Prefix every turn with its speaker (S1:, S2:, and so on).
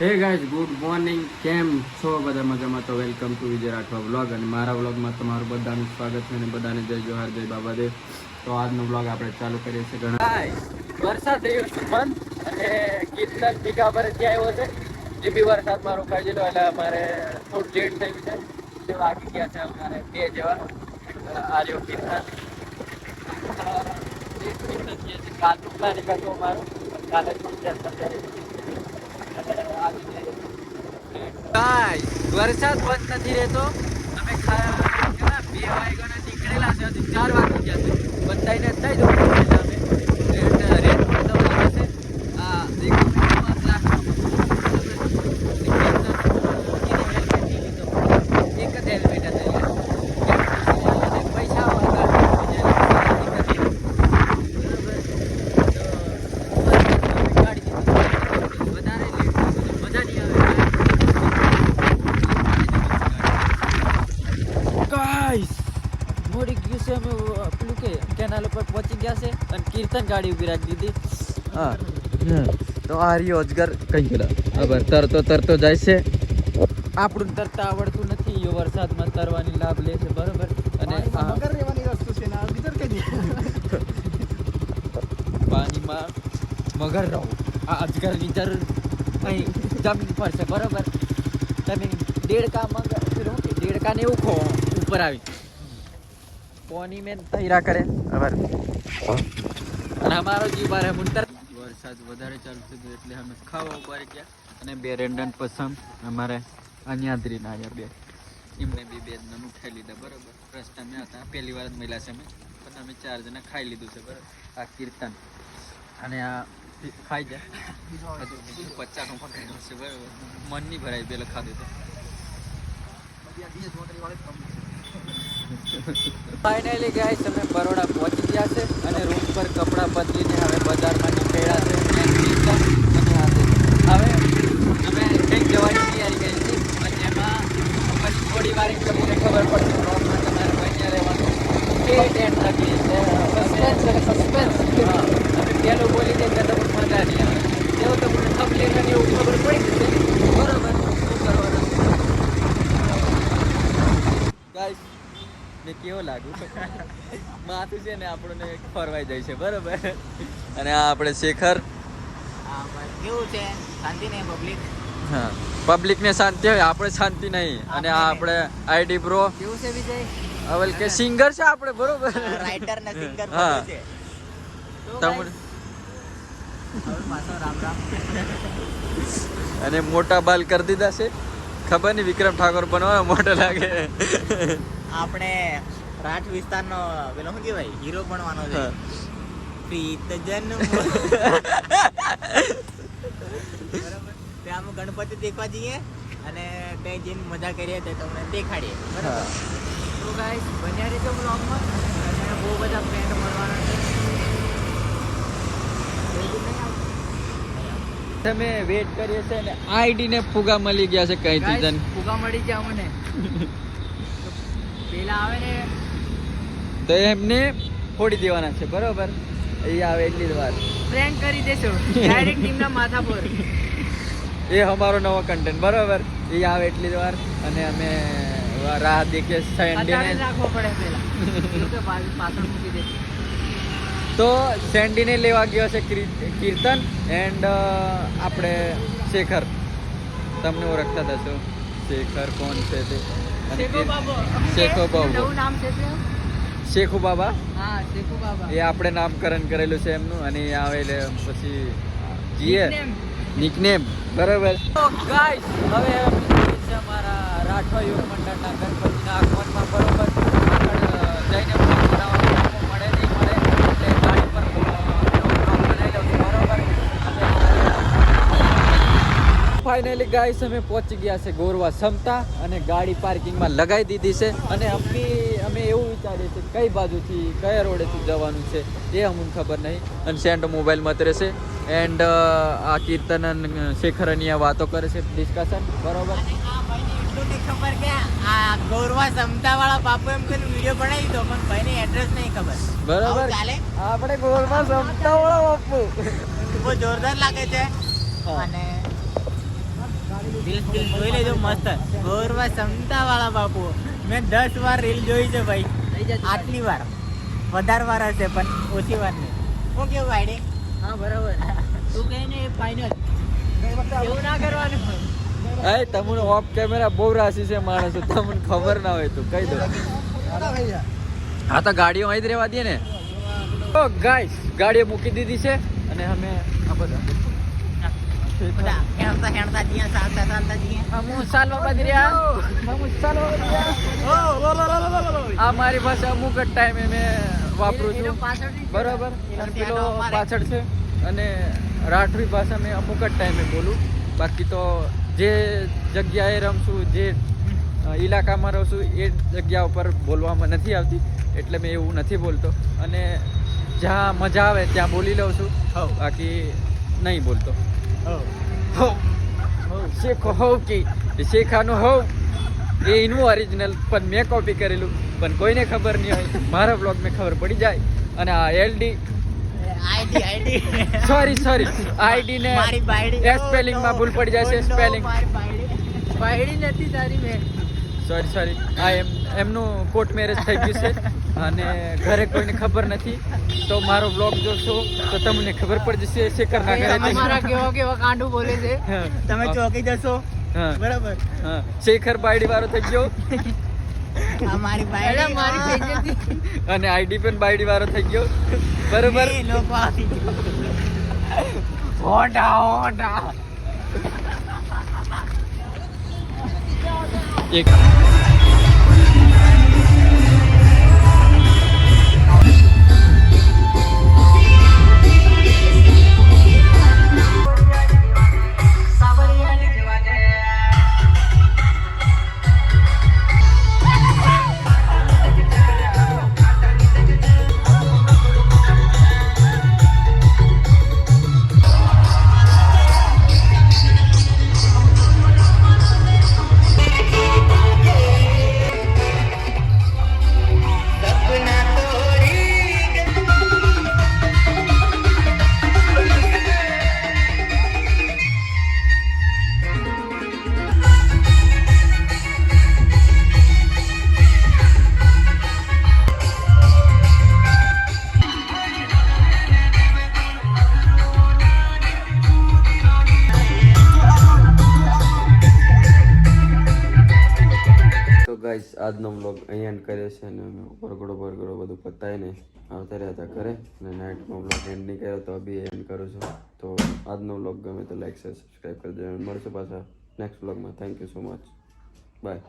S1: Hey guys good morning કેમ છો? બધા મજામાં? તો welcome to Vijay Rathwa blog અને મારા બ્લોગમાં તમારું બધાનું સ્વાગત છે અને બધાને જય જોહાર જય બાબા દેવ તો આજનો બ્લોગ આપણે ચાલુ કરીએ છીએ ઘણા. વરસાદ થયો છે બંધ અને કીર્તન ટીકા પર ત્યાં આવ્યો છે. એ બી વરસાદ મારો કાઢી લો એટલે અમારે થોડું લેટ થઈ ગયું છે. જે વાગી ગયા છે અમારે બે જેવા. આ રહ્યો કીર્તન અ, એક કીર્તન કાલનું કાલે ગાઈસ, વરસાદ બંધ નથી રહેતો અમે? બે વાગ્યાના નીકળેલા છે, હજી ચાર વાગી ગયા છે બધાને થઈ જવું પડશે અમે એટલે રેત તો લાગે છે આ દેખો કેટલા એક જ હેલ્મેટ હતું યાર. પૈસા વગર ગાઈસ મોડી ગયું છે અમે પેલું કે કેનાલ ઉપર પહોંચી ગયા છે અને કીર્તન ગાડી ઊભી રાખી દીધી. હા. તો આ રહ્યો અજગર કઈ ગયેલા ખબર તરતો તરતો જાય છે. આપણું તરતા આવડતું નથી. એ વરસાદમાં તરવાની લાભ લે છે બરોબર? અને આ પાણીમાં મગર રહો. આ અજગરની જરૂર અહીં જમીન પર છે બરોબર? તમે દેડકા મગર પેલું શું કે દેડકા ને એવું ખો ઉપર આવી. પોની મેં તૈરા કરે. ખબર અને અમારો જીવ બારે મુંતર. વરસાદ વધારે ચાલુ થયો હતો એટલે અમે ખાવા ઉપર ગયા. અને બે રેન્ડન પસંદ. અમારે અન્યાદ્રી ના આવ્યા બે. એમને બી બે જણ ઉઠાઈ લીધા બરાબર. રસ્તા મેં હતા. પહેલી વાર જ મળ્યા છે અમે. પણ અમે ચાર જણા ખાઈ લીધું છે બરાબર. આ કીર્તન. અને આ ખાઈ જાય હજુ પચાસનું પકડ્યું છે બરાબર. મન નહીં ભરાય પેલા ખાધું તો. ફાઇનલી ગાઈસ અમે બરોડા પહોંચી ગયા છે અને રૂમ પર કપડાં બદલીને હવે બજારમાં નીકળ્યા છે. અને હવે અમે કંઈક જવાની તૈયારી કરી હતી અને એમાં પછી થોડી વાર તમને ખબર પડશે બ્લોગમાં તમારે બન્યા રહેવાનું. એ ટેન્ટ લગી છે સસ્પેન્સ અને સસ્પેન્સ અમે પહેલું બોલી દે તો તમને મજા નહીં આવે. એવું તમને તકલીફ અને એવું ખબર પડી જશે બરોબર શું કરવાનું? ગાઈસ ને કેવો લાગુ? માથું છે ને આપણને ફરવાઈ જાય છે બરોબર? અને આ આપણે શેખર.
S2: કેવું છે? શાંતિ ને પબ્લિક
S1: હા પબ્લિક ને શાંતિ હોય આપણે શાંતિ નહીં. અને આ આપણે આઈડી પ્રો
S2: કેવું છે વિજય?
S1: અવલ કે સિંગર છે આપણે બરોબર?
S2: રાઇટર ને સિંગર
S1: હા. તમને
S2: રામ રામ.
S1: અને મોટા બાલ કરી દીધા છે. ખબર નહીં વિક્રમ ઠાકોર બનવા મોટો લાગે.
S2: આપણે રાઠ વિસ્તારનો પેલો શું કહેવાય? હીરો બનવાનો છે. પ્રીત જન્મ ત્યાં અમે ગણપતિ દેખવા જઈએ અને તે જઈને મજા કરીએ તે તમને દેખાડીએ. બરાબર? તો ગાઈસ બન્યા રહેજો બ્લોગમાં અને બહુ બધા ફ્રેન્ડ મળવાના છે?
S1: તમે વેટ કરીએ છે ને આઈડી ને ફુગા મળી ગયા છે કઈ
S2: Guys, ફુગા મળી ગયા મને પેલા આવે ને.
S1: તો એમને ફોડી દેવાના છે બરોબર? એ આવે એટલી જ વાર.
S2: પ્રેન્ક કરી દેશો. ડાયરેક્ટ ટીમના માથા પર.
S1: એ અમારો નવો કન્ટેન્ટ બરોબર? એ આવે એટલી જ વાર અને અમે રાહ દેખીએ સેન્ડીને
S2: રાખવો પડે પહેલા પાછળ પાછળ મૂકી દે.
S1: તો સેન્ડીને લેવા ગયો છે કીર્તન એન્ડ આપણે શેખર. તમને ઓળખતા થશો શેખર કોણ છે તે? અને
S2: શેખો બાબો
S1: શેખો બાબો.
S2: નવું નામ છે તે?
S1: શેખુ બાબા?
S2: હા શેખુ બાબા.
S1: એ આપણે નામકરણ કરેલું છે એમનું અને એ આવે એટલે પછી જીએ. નિકનેમ બરાબર. ગાઈસ હવે છે અમારા રાઠવા યુગ મંડળના ગણપતિના આગમનમાં બરોબર. આગળ જઈને vlog બનાવવાનો મોકો મળે નહીં મળે એટલે ગાડી પર vlog બનાવી લઉં છું, બરોબર ફાઇનલી ગાઈસ અમે પહોંચી ગયા છે ગોરવા ક્ષમતા અને ગાડી પાર્કિંગમાં લગાવી દીધી છે અને અમે અમે એવું વિચારીએ છીએ કઈ બાજુથી કયા રોડેથી જવાનું છે એ અમને ખબર નહીં. અને સેન્ડ મોબાઈલમાં રહેશે. એન્ડ આ કીર્તન શેખર વાતો કરે છે ડિસ્કશન બરોબર?
S2: ખબર કે આ ગોરવા સમતા વાળા બાપુ એમ કરીને વીડિયો બનાવી દો પણ ભાઈને એડ્રેસ નહીં ખબર.
S1: બરોબર. આપણે ગોરમાં ક્ષમતા વાળા બાપુ.
S2: બહુ જોરદાર લાગે છે. અને રીલ્સ રીલ્સ જોઈ લેજો મસ્ત. ગોરવા ક્ષમતા વાળા બાપુ. મેં દસ વાર રીલ જોઈ છે ભાઈ. આટલી વાર. વધારે વાર હશે પણ ઓછી વાર નહીં. હું કેવું ભાઈ
S1: હા બરાબર. તું કહે ને ફાઇનલ એવું ના કરવાનું. અરે તમને ઓફ કેમેરા બહુ રાશિ છે માણસો તમને ખબર ના હોય તો કહી દો. હા તો ગાડીઓ અહીં જ રહેવા દે ને. ઓ ગાઈસ ગાડીઓ મૂકી દીધી છે અને અમે આ બધા.
S2: હેણતા હેણતા જ્યાં ચાલતા ચાલતા જ્યાં.
S1: અમુ ચાલવા બાદ રહ્યા. અમુ ચાલવા બાદ આ મારી પાસે અમુક જ ટાઈમે મેં વાપરું છું. બરાબર? અને પેલો પાછળ છે. અને રાઠવી ભાષા મેં અમુક જ ટાઈમે બોલું. બાકી તો જે જગ્યાએ રમશું જે ઇલાકામાં રહું છું એ જગ્યા ઉપર બોલવામાં નથી આવતી. એટલે મેં એવું નથી બોલતો. અને જ્યાં મજા આવે ત્યાં બોલી લઉં છું. બાકી નહીં બોલતો. શેખો હોવ કે શેખાનું હોવ એ એનું ઓરિજિનલ પણ મેં કોપી કરેલું પણ કોઈને ખબર નહીં હોય મારા બ્લોગ મેં ખબર પડી જાય અને આ LD
S2: ID ID
S1: sorry sorry ID ને
S2: મારી બાયડી.
S1: એ માં ભૂલ પડી
S2: જાય
S1: છે
S2: સ્પેલિંગ બાયડી નથી તારી મેં.
S1: સોરી સોરી આ એમ એમનું કોર્ટ મેરેજ થઈ ગયું છે. અને ઘરે કોઈને ખબર નથી. તો મારો બ્લોગ જોશો તો તમને ખબર પડી જશે શેખર ના ઘરે
S2: અમારા કેવા કેવા કાંડું બોલે છે. તમે ચોકી જશો.
S1: હા.
S2: બરાબર.
S1: હા. શેખર બાયડી વાળો થઈ ગયો.
S2: મારી મારી
S1: અને આઈડી પણ બાયડી વાળો થઈ ગયો. બરોબર?
S2: લોકો આવી
S1: હોટા હોટા
S3: 一。આજનો બ્લોગ અહીંયા એન્ડ કર્યો છે અને અમે વરઘોડો પરગડો બધું પતાવીને આવતા રહ્યા હતા ઘરે અને નાઇટમાં બ્લોગ એન્ડ નહીં કર્યો તો બી એન્ડ કરું છું. તો આજનો બ્લોગ ગમે તો લાઈક શેર સબસ્ક્રાઈબ કરી દેજો. મળશે પાછા નેક્સ્ટ બ્લોગમાં thank you so much bye